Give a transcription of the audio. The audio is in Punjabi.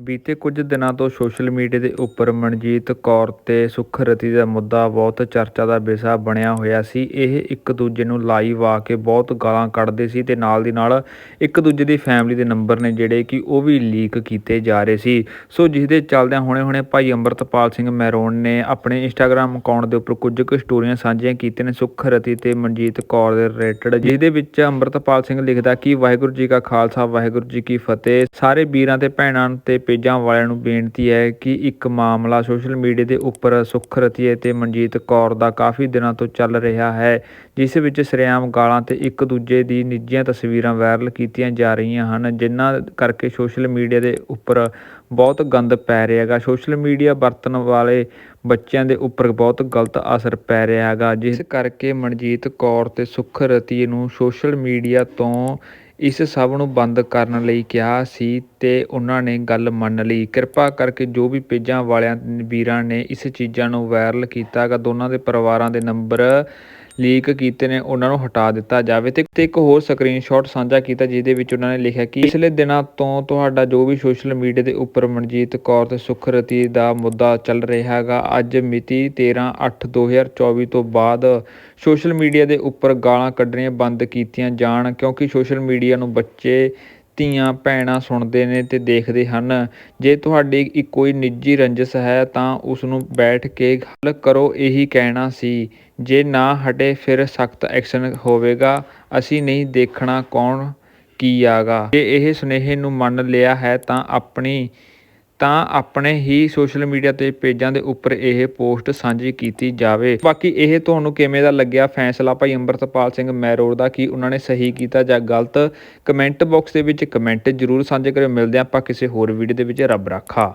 ਬੀਤੇ ਕੁਝ ਦਿਨਾਂ ਤੋਂ ਸੋਸ਼ਲ ਮੀਡੀਆ ਦੇ ਉੱਪਰ ਮਨਜੀਤ ਕੌਰ ਤੇ ਸੁਖਰਤੀ ਦਾ ਮੁੱਦਾ ਬਹੁਤ ਚਰਚਾ ਦਾ ਵਿਸ਼ਾ ਬਣਿਆ ਹੋਇਆ ਸੀ। ਇਹ ਇੱਕ ਦੂਜੇ ਨੂੰ ਲਾਈਵ ਆ ਕੇ ਬਹੁਤ ਗਾਲਾਂ ਕੱਢਦੇ ਸੀ ਤੇ ਨਾਲ ਦੀ ਨਾਲ ਇੱਕ ਦੂਜੇ ਦੀ ਫੈਮਿਲੀ ਦੇ ਨੰਬਰ ਨੇ ਜਿਹੜੇ ਕਿ ਉਹ ਵੀ ਲੀਕ ਕੀਤੇ ਜਾ ਰਹੇ ਸੀ। ਸੋ ਜਿਸ ਦੇ ਚੱਲਦਿਆਂ ਹੁਣੇ-ਹੁਣੇ ਭਾਈ ਅੰਮ੍ਰਿਤਪਾਲ ਸਿੰਘ ਮੈਰੋਨ ਨੇ ਆਪਣੇ ਇੰਸਟਾਗ੍ਰam ਅਕਾਊਂਟ ਦੇ ਉੱਪਰ ਕੁਝ ਕੁ ਸਟੋਰੀਆਂ ਸਾਂਝੀਆਂ ਕੀਤੀਆਂ ਨੇ ਸੁਖਰਤੀ ਤੇ ਮਨਜੀਤ ਕੌਰ ਦੇ ਰਿਲੇਟਡ ਜਿਹਦੇ ਵਿੱਚ ਅੰਮ੍ਰਿਤਪਾਲ ਸਿੰਘ ਲਿਖਦਾ ਕਿ ਵਾਹਿਗੁਰੂ ਜੀ ਕਾ ਖਾਲਸਾ, ਵਾਹਿਗੁਰੂ ਜੀ ਕੀ ਫਤਿਹ। ਸਾਰੇ ਵੀਰਾਂ ਤੇ ਭੈਣਾਂ ਤੇ ਪੇਜਾਂ ਵਾਲਿਆਂ ਨੂੰ ਬੇਨਤੀ ਹੈ ਕਿ ਇੱਕ ਮਾਮਲਾ ਸੋਸ਼ਲ ਮੀਡੀਆ ਦੇ ਉੱਪਰ ਸੁਖਰਤੀ ਤੇ ਮਨਜੀਤ ਕੌਰ ਦਾ ਕਾਫੀ ਦਿਨਾਂ ਤੋਂ ਚੱਲ ਰਿਹਾ ਹੈ, ਜਿਸ ਵਿੱਚ ਸਰੇਆਮ ਗਾਲਾਂ ਤੇ ਇੱਕ ਦੂਜੇ ਦੀ ਨਿੱਜੀਆਂ ਤਸਵੀਰਾਂ ਵਾਇਰਲ ਕੀਤੀਆਂ ਜਾ ਰਹੀਆਂ ਹਨ, ਜਿਨ੍ਹਾਂ ਕਰਕੇ ਸੋਸ਼ਲ ਮੀਡੀਆ ਦੇ ਉੱਪਰ ਬਹੁਤ ਗੰਦ ਪੈ ਰਿਹਾ ਹੈਗਾ। ਸੋਸ਼ਲ ਮੀਡੀਆ ਵਰਤਣ ਵਾਲੇ ਬੱਚਿਆਂ ਦੇ ਉੱਪਰ ਬਹੁਤ ਗਲਤ ਅਸਰ ਪੈ ਰਿਹਾ ਹੈਗਾ, ਜਿਸ ਕਰਕੇ ਮਨਜੀਤ ਕੌਰ ਤੇ ਸੁਖਰਤੀ ਨੂੰ ਸੋਸ਼ਲ ਮੀਡੀਆ ਤੋਂ ਇਸ ਸਭ ਨੂੰ ਬੰਦ ਕਰਨ ਲਈ ਕਿਹਾ ਸੀ ਤੇ ਉਹਨਾਂ ਨੇ ਗੱਲ ਮੰਨ ਲਈ। ਕਿਰਪਾ ਕਰਕੇ ਜੋ ਵੀ ਪੇਜਾਂ ਵਾਲਿਆਂ ਵੀਰਾਂ ਨੇ ਇਸ ਚੀਜ਼ਾਂ ਨੂੰ ਵਾਇਰਲ ਕੀਤਾ ਗਾ ਦੋਨਾਂ ਦੇ ਪਰਿਵਾਰਾਂ ਦੇ ਨੰਬਰ ਲੀਕ ਕੀਤੇ ਨੇ, ਉਹਨਾਂ ਨੂੰ ਹਟਾ ਦਿੱਤਾ ਜਾਵੇ। ਤੇ ਇੱਕ ਹੋਰ ਸਕਰੀਨਸ਼ਾਟ ਸਾਂਝਾ ਕੀਤਾ, ਜਿਹਦੇ ਵਿੱਚ ਉਹਨਾਂ ਨੇ ਲਿਖਿਆ ਕਿ ਪਿਛਲੇ ਦਿਨਾਂ ਤੋਂ ਤੁਹਾਡਾ ਜੋ ਵੀ ਸੋਸ਼ਲ ਮੀਡੀਆ ਦੇ ਉੱਪਰ ਮਨਜੀਤ ਕੌਰ ਤੇ ਸੁਖਰਤੀ ਦਾ ਮੁੱਦਾ ਚੱਲ ਰਿਹਾ ਹੈਗਾ, ਅੱਜ ਮਿਤੀ 13/8/2024 ਤੋਂ ਬਾਅਦ ਸੋਸ਼ਲ ਮੀਡੀਆ ਦੇ ਉੱਪਰ ਗਾਲਾਂ ਕੱਢਣੀਆਂ ਬੰਦ ਕੀਤੀਆਂ ਜਾਣ, ਕਿਉਂਕਿ ਸੋਸ਼ਲ ਮੀਡੀਆ ਨੂੰ ਬੱਚੇ ਧੀਆਂ ਭੈਣਾਂ ਸੁਣਦੇ ਨੇ ਤੇ ਦੇਖਦੇ ਹਨ। ਜੇ ਤੁਹਾਡੀ ਇੱਕ ਕੋਈ ਨਿੱਜੀ ਰੰਜਿਸ਼ ਹੈ ਤਾਂ ਉਸ ਨੂੰ ਬੈਠ ਕੇ ਹੱਲ ਕਰੋ, ਇਹੀ ਕਹਿਣਾ ਸੀ। ਜੇ ਨਾ ਹਟੇ ਫਿਰ ਸਖਤ ਐਕਸ਼ਨ ਹੋਵੇਗਾ। ਅਸੀਂ ਨਹੀਂ ਦੇਖਣਾ ਕੌਣ ਕੀ ਆਗਾ ਜੇ ਇਹ ਸੁਨੇਹੇ ਨੂੰ ਮੰਨ ਲਿਆ ਹੈ ਤਾਂ ਆਪਣੀ ਤਾਂ ਆਪਣੇ ਹੀ ਸੋਸ਼ਲ ਮੀਡੀਆ ਤੇ ਪੇਜਾਂ ਦੇ ਉੱਪਰ ਇਹ ਪੋਸਟ ਸਾਂਝੀ ਕੀਤੀ ਜਾਵੇ। ਬਾਕੀ ਇਹ ਤੁਹਾਨੂੰ ਕਿਵੇਂ ਦਾ ਲੱਗਿਆ? ਫੈਸਲਾ ਭਾਈ ਅੰਮ੍ਰਿਤਪਾਲ ਸਿੰਘ ਮੈਰੋੜ ਦਾ ਕਿ ਉਹਨਾਂ ਨੇ ਸਹੀ ਕੀਤਾ ਜਾਂ ਗਲਤ? ਕਮੈਂਟ ਬਾਕਸ ਦੇ ਵਿੱਚ ਕਮੈਂਟ ਜ਼ਰੂਰ ਸਾਂਝੇ ਕਰਿਓ। ਮਿਲਦੇ ਹਾਂ ਆਪਾਂ ਕਿਸੇ ਹੋਰ ਵੀਡੀਓ ਦੇ ਵਿੱਚ। ਰੱਬ ਰਾਖਾ।